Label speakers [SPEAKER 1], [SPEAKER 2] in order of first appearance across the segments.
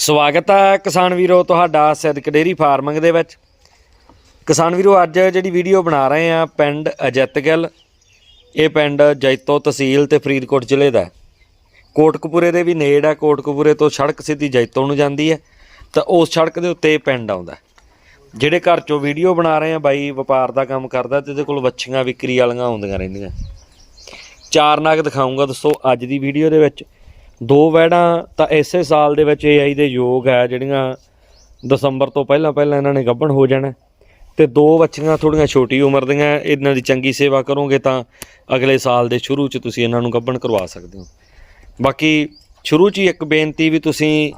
[SPEAKER 1] ਸਵਾਗਤ ਹੈ ਕਿਸਾਨ ਵੀਰੋ ਤੁਹਾਡਾ ਸਿਦਕ ਡੇਰੀ ਫਾਰਮਿੰਗ ਦੇ ਵਿੱਚ। ਕਿਸਾਨ ਵੀਰੋ, ਅੱਜ ਜਿਹੜੀ ਵੀਡੀਓ ਬਣਾ ਰਹੇ ਆ ਪਿੰਡ ਅਜਿੱਤਗਿੱਲ ਇਹ ਪਿੰਡ ਜੈਤੋ ਤਹਿਸੀਲ ਤੇ ਫਰੀਦਕੋਟ ਜ਼ਿਲ੍ਹੇ ਦਾ ਹੈ। ਕੋਟਕਪੂਰੇ ਦੇ ਵੀ ਨੇੜ ਹੈ ਕੋਟਕਪੂਰੇ ਤੋਂ ਸੜਕ ਸਿੱਧੀ ਜੈਤੋ ਨੂੰ ਜਾਂਦੀ ਹੈ, ਤਾਂ ਉਸ ਸੜਕ ਦੇ ਉੱਤੇ ਇਹ ਪਿੰਡ ਆਉਂਦਾ ਜਿਹੜੇ ਘਰ ਚੋਂ ਵੀਡੀਓ ਬਣਾ ਰਹੇ ਆ, ਬਾਈ ਵਪਾਰ ਦਾ ਕੰਮ ਕਰਦਾ ਤੇ ਇਹਦੇ ਕੋਲ ਵੱਛੀਆਂ ਵਿਕਰੀ ਵਾਲੀਆਂ ਆਉਂਦੀਆਂ ਰਹਿੰਦੀਆਂ। ਚਾਰ ਨਗ ਦਿਖਾਉਂਗਾ ਦੋਸਤੋ ਅੱਜ ਦੀ ਵੀਡੀਓ ਦੇ ਵਿੱਚ। ਦੋ ਵੈੜਾਂ ਤਾਂ ਇਸੇ ਸਾਲ ਦੇ ਵਿੱਚ AI ਦੇ ਯੋਗ ਹੈ, ਜਿਹੜੀਆਂ ਦਸੰਬਰ ਤੋਂ ਪਹਿਲਾਂ ਪਹਿਲਾਂ ਇਹਨਾਂ ਨੇ ਗੱਭਣ ਹੋ ਜਾਣਾ। ਤੇ ਦੋ ਬੱਚੀਆਂ ਥੋੜੀਆਂ ਛੋਟੀ ਉਮਰ ਦੀਆਂ, ਇਹਨਾਂ ਦੀ ਚੰਗੀ ਸੇਵਾ ਕਰੋਗੇ ਤਾਂ ਅਗਲੇ ਸਾਲ ਦੇ ਸ਼ੁਰੂ 'ਚ ਤੁਸੀਂ ਇਹਨਾਂ ਨੂੰ ਗੱਭਣ ਕਰਵਾ ਸਕਦੇ ਹੋ। ਬਾਕੀ ਸ਼ੁਰੂ 'ਚ ਹੀ ਇੱਕ ਬੇਨਤੀ ਵੀ ਤੁਸੀਂ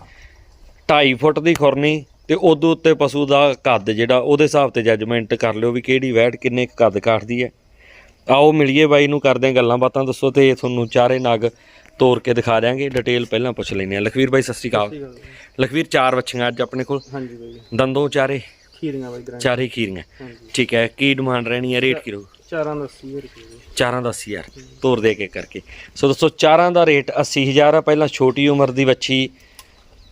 [SPEAKER 1] 2.5 ਫੁੱਟ ਦੀ ਖੁਰਨੀ ਤੇ ਉਦੋਂ ਉੱਤੇ ਪਸ਼ੂ ਦਾ ਕੱਦ ਜਿਹੜਾ, ਉਹਦੇ ਹਿਸਾਬ ਤੇ ਜੱਜਮੈਂਟ ਕਰ ਲਿਓ ਵੀ ਕਿਹੜੀ ਵੈੜ ਕਿੰਨੇ ਕੁ ਕੱਦ ਕਾਟਦੀ ਹੈ। ਆਓ ਮਿਲੀਏ ਬਾਈ ਨੂੰ, ਕਰਦੇ ਗੱਲਾਂ ਬਾਤਾਂ, ਦੱਸੋ ਤੇ ਤੁਹਾਨੂੰ ਚਾਰੇ ਨਗ ਤੋੜ ਕੇ ਦਿਖਾ ਦਿਆਂਗੇ ਡਿਟੇਲ ਪਹਿਲਾਂ ਪੁੱਛ ਲੈਂਦੇ ਆ ਲਖਵੀਰ ਬਾਈ ਸਤਿ ਸ਼੍ਰੀ ਅਕਾਲ। ਲਖਵੀਰ ਚਾਰ ਬੱਚੀਆਂ ਅੱਜ ਆਪਣੇ ਕੋਲ।
[SPEAKER 2] ਹਾਂਜੀ ਬਾਈ।
[SPEAKER 1] ਦੰਦੋਂ ਚਾਰੇ।
[SPEAKER 2] ਖੀਰੀਆਂ ਬਾਈ ਗ੍ਰਾਂ
[SPEAKER 1] ਚਾਰੇ ਖੀਰੀਆਂ। ਠੀਕ ਹੈ ਕੀ ਡਿਮਾਂਡ ਰਹਿਣੀ ਹੈ? ਰੇਟ ਕੀ ਰਹੂ?
[SPEAKER 2] ਚਾਰਾਂ ਦਾ 80 ਰੁਪਏ।
[SPEAKER 1] ਚਾਰਾਂ ਦਾ 80000 ਤੋਰ ਦੇ ਕੇ ਕਰਕੇ। ਸੋ ਦੋਸਤੋ ਚਾਰਾਂ ਦਾ ਰੇਟ 80000 ਆ। ਪਹਿਲਾਂ ਛੋਟੀ ਉਮਰ ਦੀ ਵੱਛੀ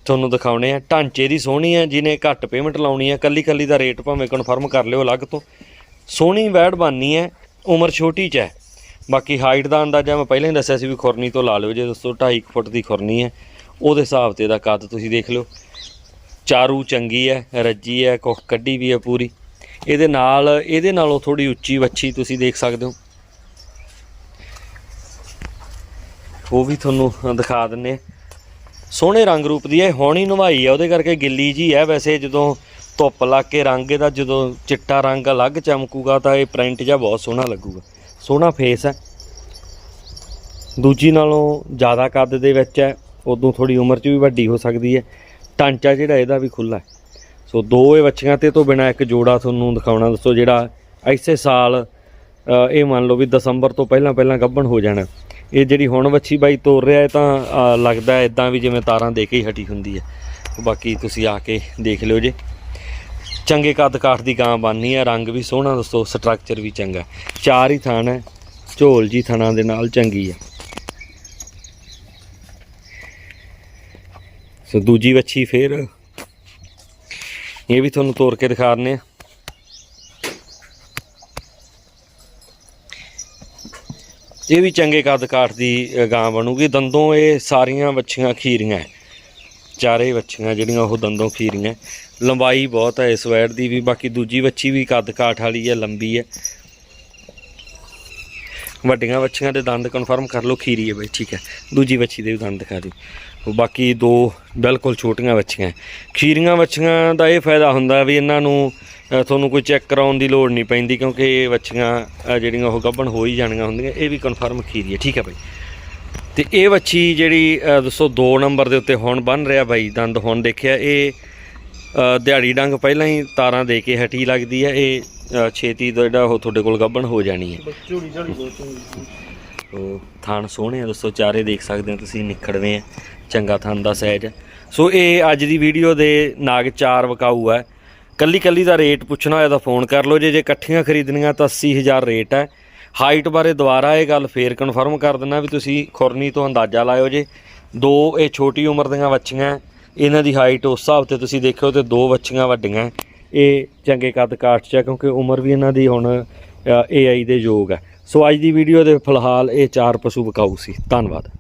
[SPEAKER 1] ਤੁਹਾਨੂੰ ਦਿਖਾਉਣੇ ਆ। ਢਾਂਚੇ ਦੀ ਸੋਹਣੀ ਆ ਜਿਹਨੇ ਘੱਟ ਪੇਮੈਂਟ ਲਾਉਣੀ ਆ। ਕੱਲੀ ਕੱਲੀ ਦਾ ਰੇਟ ਭਾਵੇਂ ਕਨਫਰਮ ਕਰ ਲਿਓ ਅਲੱਗ ਤੋਂ। ਸੋਹਣੀ ਵੈੜ ਬਾਨੀ ਹੈ। ਉਮਰ ਛੋਟੀ ਚ ਹੈ। ਬਾਕੀ ਹਾਈਟ ਦਾ ਅੰਦਾਜ਼ਾ ਮੈਂ ਪਹਿਲਾਂ ਹੀ ਦੱਸਿਆ ਸੀ ਵੀ ਖੁਰਨੀ ਤੋਂ ਲਾ ਲਿਓ, ਜੇ ਦੋਸਤੋ 2.5 ਫੁੱਟ ਦੀ ਖੁਰਨੀ ਹੈ, ਉਹਦੇ ਹਿਸਾਬ ਤੇ ਇਹਦਾ ਕੱਦ ਤੁਸੀਂ ਦੇਖ ਲਿਓ। ਚਾਰੂ ਚੰਗੀ ਹੈ, ਰੱਜੀ ਹੈ, ਕੁੱਖ ਕੱਢੀ ਵੀ ਹੈ ਪੂਰੀ। ਇਹਦੇ ਨਾਲ, ਇਹਦੇ ਨਾਲੋਂ ਥੋੜੀ ਉੱਚੀ ਵੱਛੀ ਤੁਸੀਂ ਦੇਖ ਸਕਦੇ ਹੋ। ਉਹ ਵੀ ਤੁਹਾਨੂੰ ਦਿਖਾ ਦਿੰਨੇ ਆ। ਸੋਹਣੇ ਰੰਗ ਰੂਪ ਦੀ ਹੈ ਹੋਣੀ ਨਵਾਈ ਹੈ, ਉਹਦੇ ਕਰਕੇ ਗਿੱਲੀ ਜੀ ਹੈ। ਵੈਸੇ ਜਦੋਂ ਧੁੱਪ ਲੱਗ ਕੇ ਰੰਗ ਇਹਦਾ, ਜਦੋਂ ਚਿੱਟਾ ਰੰਗ ਅਲੱਗ ਚਮਕੂਗਾ ਤਾਂ ਇਹ ਪ੍ਰਿੰਟ ਜਿਹਾ ਬਹੁਤ ਸੋਹਣਾ ਲੱਗੂਗਾ। ਸੋਹਣਾ ਫੇਸ ਹੈ। ਦੂਜੀ ਨਾਲੋਂ ਜ਼ਿਆਦਾ ਕੱਦ ਦੇ ਵਿੱਚ ਹੈ। ਉਦੋਂ ਥੋੜੀ ਉਮਰ 'ਚ ਵੀ ਵੱਡੀ ਹੋ ਸਕਦੀ ਹੈ। ਢਾਂਚਾ ਜਿਹੜਾ ਇਹਦਾ ਵੀ ਖੁੱਲਾ ਹੈ। ਸੋ ਦੋ ਇਹ ਬੱਚੀਆਂ ਤੇ ਤੋਂ ਬਿਨਾ ਇੱਕ ਜੋੜਾ ਤੁਹਾਨੂੰ ਦਿਖਾਉਣਾ। ਦੱਸੋ ਜਿਹੜਾ ਇਸੇ ਸਾਲ ਇਹ ਮੰਨ ਲਓ ਵੀ ਦਸੰਬਰ ਤੋਂ ਪਹਿਲਾਂ ਪਹਿਲਾਂ ਗੱਭਣ ਹੋ ਜਾਣਾ। ਇਹ ਜਿਹੜੀ ਹੁਣ ਵੱਛੀ ਬਾਈ ਤੋਰ ਰਿਹਾ ਹੈ ਤਾਂ ਲੱਗਦਾ ਹੈ ਇਦਾਂ ਵੀ ਜਿਵੇਂ ਤਾਰਾਂ ਦੇ ਕੇ ਹੀ ਹਟੀ ਹੁੰਦੀ ਹੈ। ਬਾਕੀ ਤੁਸੀਂ ਆ ਕੇ ਦੇਖ ਲਿਓ ਜੇ। ਚੰਗੇ ਕੱਦ ਕਾਠ ਦੀ ਗਾਂ ਬਾਨੀ ਹੈ ਰੰਗ ਵੀ ਸੋਹਣਾ ਦੋਸਤੋ ਸਟਰਕਚਰ ਵੀ ਚੰਗਾ। ਚਾਰ ਹੀ ਥਣ ਹੈ, ਝੋਲ ਜੀ ਥਣਾਂ ਦੇ ਨਾਲ ਚੰਗੀ ਆ। ਸੋ ਦੂਜੀ ਵੱਛੀ ਫੇਰ। ਇਹ ਵੀ ਤੁਹਾਨੂੰ ਤੋੜ ਕੇ ਦਿਖਾ ਦਿੰਦੇ ਆ। ਇਹ ਵੀ ਚੰਗੇ ਕੱਦ ਕਾਠ ਦੀ ਗਾਂ ਬਣੂਗੀ। ਦੰਦੋਂ ਇਹ ਸਾਰੀਆਂ ਵੱਛੀਆਂ ਖੀਰੀਆਂ ਹੈ। ਚਾਰੇ ਵੱਛੀਆਂ ਜਿਹੜੀਆਂ ਉਹ ਦੰਦੋਂ ਖੀਰੀਆਂ। ਲੰਬਾਈ ਬਹੁਤ ਹੈ ਇਸ ਵੈੜ ਦੀ ਵੀ, ਬਾਕੀ ਦੂਜੀ ਵੱਛੀ ਵੀ ਕੱਦ ਕਾਠ ਵਾਲੀ ਹੈ ਲੰਬੀ ਹੈ ਵੱਡੀਆਂ ਵੱਛੀਆਂ ਦੇ ਦੰਦ ਕਨਫਰਮ ਕਰ ਲਓ, ਖੀਰੀ ਹੈ ਬਈ, ਠੀਕ ਹੈ ਦੂਜੀ ਵੱਛੀ ਦੇ ਵੀ ਦੰਦ ਦਿਖਾ ਦਿਓ। ਬਾਕੀ ਦੋ ਬਿਲਕੁਲ ਛੋਟੀਆਂ ਵੱਛੀਆਂ। ਖੀਰੀਆਂ ਵੱਛੀਆਂ ਦਾ ਇਹ ਫਾਇਦਾ ਹੁੰਦਾ ਵੀ ਇਹਨਾਂ ਨੂੰ ਤੁਹਾਨੂੰ ਕੋਈ ਚੈੱਕ ਕਰਾਉਣ ਦੀ ਲੋੜ ਨਹੀਂ ਪੈਂਦੀ ਕਿਉਂਕਿ ਇਹ ਵੱਛੀਆਂ ਜਿਹੜੀਆਂ ਉਹ ਗੱਭਣ ਹੋ ਹੀ ਜਾਣੀਆਂ ਹੁੰਦੀਆਂ, ਇਹ ਵੀ ਕਨਫਰਮ ਖੀਰੀ ਹੈ ਠੀਕ ਹੈ ਬਾਈ। ਤੇ ਇਹ ਵੱਛੀ ਜਿਹੜੀ ਅ, ਦੱਸੋ 2 ਨੰਬਰ ਦੇ ਉੱਤੇ ਹੁਣ ਬਣ ਰਿਹਾ ਬਾਈ ਦੰਦ ਹੁਣ ਦੇਖਿਆ ਇਹ ਦਿਹਾੜੀ ਡੰਗ ਪਹਿਲਾਂ ਹੀ ਤਾਰਾਂ ਦੇ ਕੇ ਹਟੀ ਲੱਗਦੀ ਹੈ ਇਹ ਛੇਤੀ ਦਾ ਜਿਹੜਾ ਉਹ ਤੁਹਾਡੇ ਕੋਲ ਗੱਭਣ ਹੋ ਜਾਣੀ ਹੈ।
[SPEAKER 2] ਝੋਲੀ ਝੋਲੀ
[SPEAKER 1] ਉਹ ਥਣ ਸੋਹਣੇ ਆ ਦੋਸਤੋ ਚਾਰੇ ਦੇਖ ਸਕਦੇ ਹੋ ਤੁਸੀਂ ਨਿਖੜਵੇਂ ਆ ਚੰਗਾ ਥਣ ਦਾ ਸਹਿਜ ਸੋ ਇਹ ਅੱਜ ਦੀ ਵੀਡੀਓ ਦੇ ਨਾਗ ਚਾਰ ਵਕਾਊ ਹੈ ਕੱਲੀ ਕੱਲੀ ਦਾ ਰੇਟ ਪੁੱਛਣਾ ਹੋਇਆ ਤਾਂ ਫੋਨ ਕਰ ਲਓ ਜੇ ਜੇ ਇਕੱਠੀਆਂ ਖਰੀਦਣੀਆਂ ਤਾਂ 80000 ਰੇਟ ਹੈ ਹਾਈਟ ਬਾਰੇ ਦੁਬਾਰਾ ਇਹ ਗੱਲ ਫੇਰ ਕਨਫਰਮ ਕਰ ਦਿੰਦਾ ਵੀ ਤੁਸੀਂ ਖੁਰਨੀ ਤੋਂ ਅੰਦਾਜ਼ਾ ਲਾਇਓ ਜੇ। ਦੋ, ਇਹ ਛੋਟੀ ਉਮਰ ਦੀਆਂ ਬੱਚੀਆਂ ਇਹਨਾਂ ਦੀ ਹਾਈਟ ਉਸ ਹਿਸਾਬ ਤੇ ਤੁਸੀਂ ਦੇਖਿਓ ਤੇ ਦੋ ਵੱਛੀਆਂ ਵੱਡੀਆਂ ਇਹ ਚੰਗੇ ਕੱਦ ਕਾਠ ਚ ਆ ਕਿਉਂਕਿ ਉਮਰ ਵੀ ਇਹਨਾਂ ਦੀ ਹੁਣ ਏਆਈ ਦੇ ਯੋਗ ਹੈ ਸੋ ਅੱਜ ਦੀ ਵੀਡੀਓ ਦੇ ਫਿਲਹਾਲ ਇਹ ਚਾਰ ਪਸ਼ੂ ਵਿਕਾਊ ਸੀ। ਧੰਨਵਾਦ।